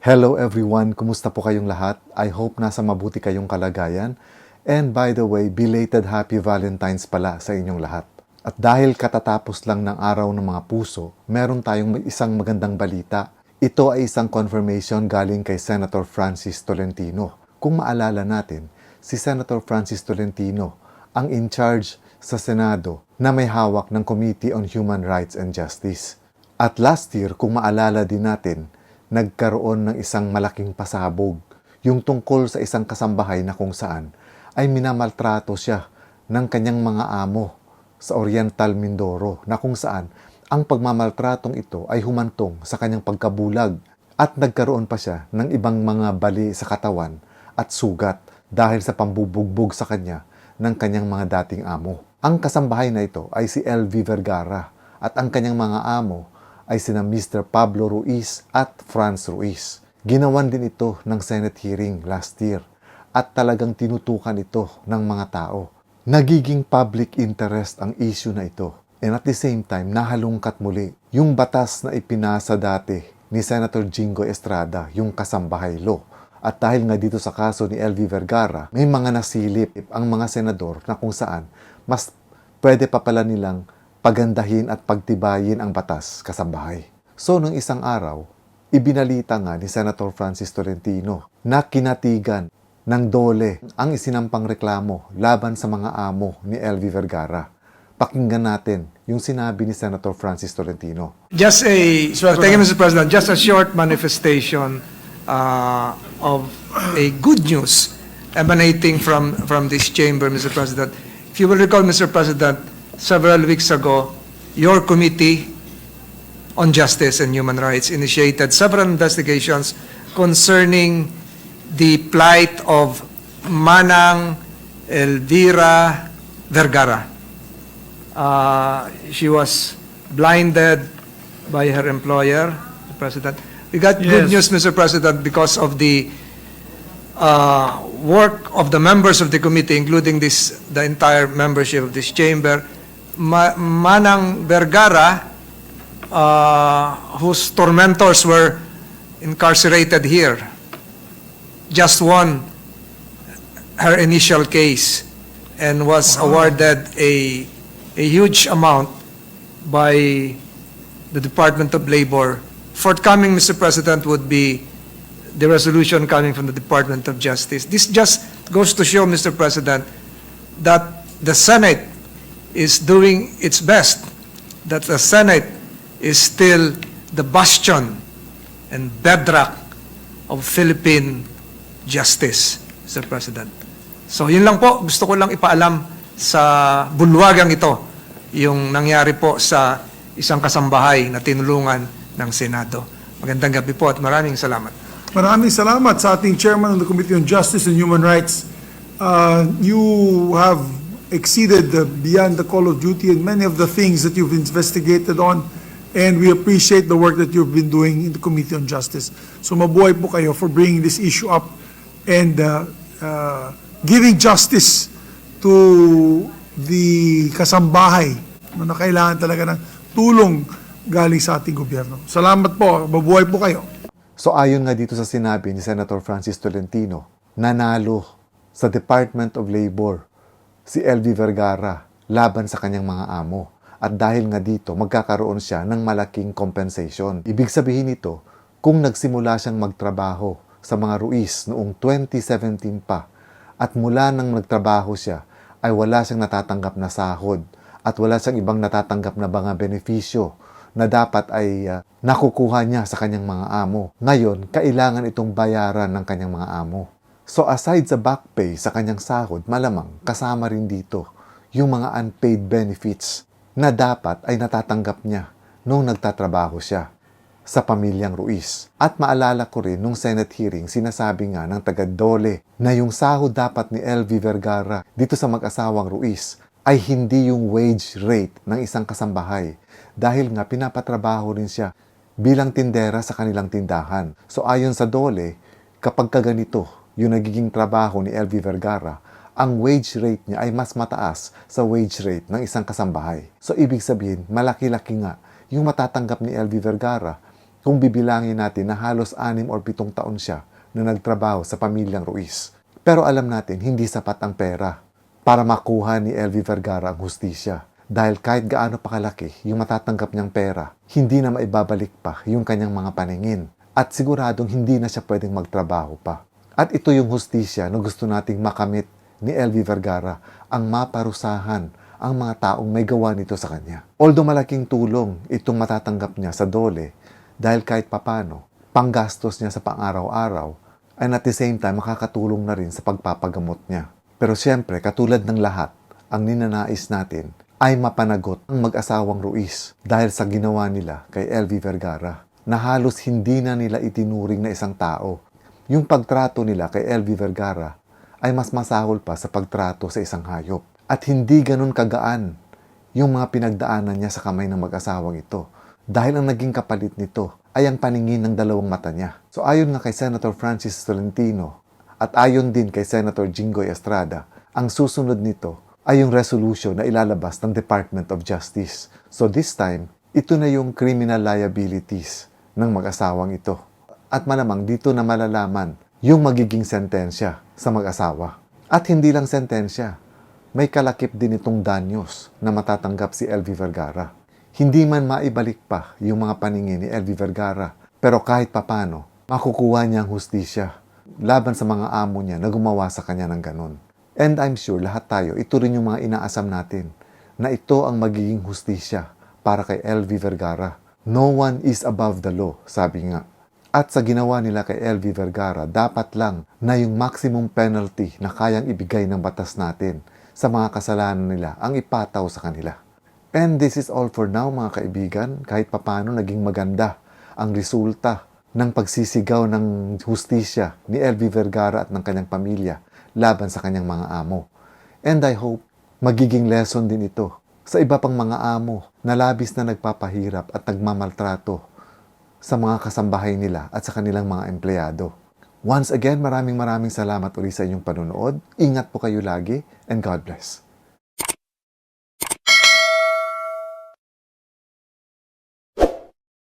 Hello everyone, kumusta po kayong lahat? I hope nasa mabuti kayong kalagayan. And by the way, belated Happy Valentine's pala sa inyong lahat. At dahil katatapos lang ng araw ng mga puso, meron tayong isang magandang balita. Ito ay isang confirmation galing kay Senator Francis Tolentino. Kung maalala natin, si Senator Francis Tolentino ang in charge sa Senado na may hawak ng Committee on Human Rights and Justice. At last year, kung maalala din natin, nagkaroon ng isang malaking pasabog, yung tungkol sa isang kasambahay na kung saan ay minamaltrato siya ng kanyang mga amo sa Oriental Mindoro na kung saan ang pagmamaltratong ito ay humantong sa kanyang pagkabulag at nagkaroon pa siya ng ibang mga bali sa katawan at sugat dahil sa pambubugbog sa kanya ng kanyang mga dating amo. Ang kasambahay na ito ay si LV Vergara at ang kanyang mga amo ay sina Mr. Pablo Ruiz at Franz Ruiz. Ginawan din ito ng Senate hearing last year at talagang tinutukan ito ng mga tao. Nagiging public interest ang issue na ito. And at the same time, nahalungkat muli yung batas na ipinasa dati ni Senator Jingo Estrada, yung kasambahay law. At dahil nga dito sa kaso ni LV Vergara, may mga nasilip ang mga senador na kung saan mas pwede pa pala nilang pagandahin at pagtibayin ang batas kasambahay. So, nung isang araw, ibinalita nga ni Senator Francis Tolentino na kinatigan ng dole ang isinampang reklamo laban sa mga amo ni LV Vergara. Pakinggan natin yung sinabi ni Senator Francis Tolentino. Just a, so, thank you, Mr. President, just a short manifestation uh, of a good news emanating from, from this chamber, Mr. President. If you will recall, Mr. President, several weeks ago, your committee on justice and human rights initiated several investigations concerning the plight of Manang Elvira Vergara. Uh, she was blinded by her employer, the president. We got good news, Mr. President, because of the uh, work of the members of the committee, including this, the entire membership of this chamber. Ma- Manang Vergara, uh, whose tormentors were incarcerated here, just won her initial case and was awarded a, a huge amount by the Department of Labor. Forthcoming, Mr. President, would be the resolution coming from the Department of Justice. This just goes to show, Mr. President, that the Senate is doing its best, that the Senate is still the bastion and bedrock of Philippine justice, Mr. President. So yun lang po, gusto ko lang ipaalam sa bulwagang ito, yung nangyari po sa isang kasambahay na tinulungan ng Senado. Magandang gabi po at maraming salamat. Maraming salamat sa ating Chairman of the Committee on Justice and Human Rights. Uh, You have exceeded the- beyond the call of duty in many of the things that you've investigated on, and we appreciate the work that you've been doing in the Committee on Justice. So mabuhay po kayo for bringing this issue up and uh, uh, giving justice to the kasambahay na kailangan talaga ng tulong galing sa ating gobyerno. Salamat po. Mabuhay po kayo. So ayon nga dito sa sinabi ni Senator Francis Tolentino, nanalo sa Department of Labor si LV Vergara laban sa kanyang mga amo. At dahil nga dito, magkakaroon siya ng malaking compensation. Ibig sabihin nito, kung nagsimula siyang magtrabaho sa mga Ruiz noong 2017 pa, at mula nang nagtrabaho siya, ay wala siyang natatanggap na sahod at wala siyang ibang natatanggap na mga benepisyo na dapat ay ah, nakukuha niya sa kanyang mga amo. Ngayon, kailangan itong bayaran ng kanyang mga amo. So aside sa back pay sa kanyang sahod, malamang kasama rin dito yung mga unpaid benefits na dapat ay natatanggap niya nung nagtatrabaho siya sa pamilyang Ruiz. At maalala ko rin nung Senate hearing, sinasabi nga ng taga Dole na yung sahod dapat ni LV Vergara dito sa mag-asawang Ruiz ay hindi yung wage rate ng isang kasambahay dahil nga pinapatrabaho rin siya bilang tindera sa kanilang tindahan. So ayon sa Dole, kapag kaganito yung nagiging trabaho ni LV Vergara, ang wage rate niya ay mas mataas sa wage rate ng isang kasambahay. So ibig sabihin, malaki-laki nga yung matatanggap ni LV Vergara kung bibilangin natin na halos anim or pitong taon siya na nagtrabaho sa pamilyang Ruiz. Pero alam natin, hindi sapat ang pera para makuha ni LV Vergara ang hustisya. Dahil kahit gaano pa kalaki yung matatanggap niyang pera, hindi na maibabalik pa yung kanyang mga paningin. At siguradong hindi na siya pwedeng magtrabaho pa. At ito yung hustisya na gusto nating makamit ni LV Vergara ang maparusahan ang mga taong may gawa nito sa kanya. Although malaking tulong itong matatanggap niya sa dole dahil kahit papano, panggastos niya sa pang-araw-araw and at the same time makakatulong na rin sa pagpapagamot niya. Pero siyempre, katulad ng lahat, ang ninanais natin ay mapanagot ang mag-asawang Ruiz dahil sa ginawa nila kay LV Vergara na halos hindi na nila itinuring na isang tao. Yung pagtrato nila kay LV Vergara ay mas masahol pa sa pagtrato sa isang hayop. At hindi ganun kagaan yung mga pinagdaanan niya sa kamay ng mag-asawang ito. Dahil ang naging kapalit nito ay ang paningin ng dalawang mata niya. So ayon nga kay Senator Francis Tolentino at ayon din kay Senator Jinggoy Estrada, ang susunod nito ay yung resolution na ilalabas ng Department of Justice. So this time, ito na yung criminal liabilities ng mag-asawang ito. At malamang dito na malalaman yung magiging sentensya sa mag-asawa. At hindi lang sentensya, may kalakip din itong danyos na matatanggap si LV Vergara. Hindi man maibalik pa yung mga paningin ni LV Vergara, pero kahit papano, makukuha niya ang hustisya laban sa mga amo niya na gumawa sa kanya ng ganun. And I'm sure lahat tayo, ito rin yung mga inaasam natin, na ito ang magiging hustisya para kay LV Vergara. No one is above the law, sabi nga. At sa ginawa nila kay LV Vergara, dapat lang na yung maximum penalty na kayang ibigay ng batas natin sa mga kasalanan nila ang ipataw sa kanila. And this is all for now mga kaibigan. Kahit papano naging maganda ang resulta ng pagsisigaw ng hustisya ni LV Vergara at ng kanyang pamilya laban sa kanyang mga amo. And I hope magiging lesson din ito sa iba pang mga amo na labis na nagpapahirap at nagmamaltrato sa mga kasambahay nila at sa kanilang mga empleyado. Once again, maraming maraming salamat uli sa inyong panunood. Ingat po kayo lagi and God bless.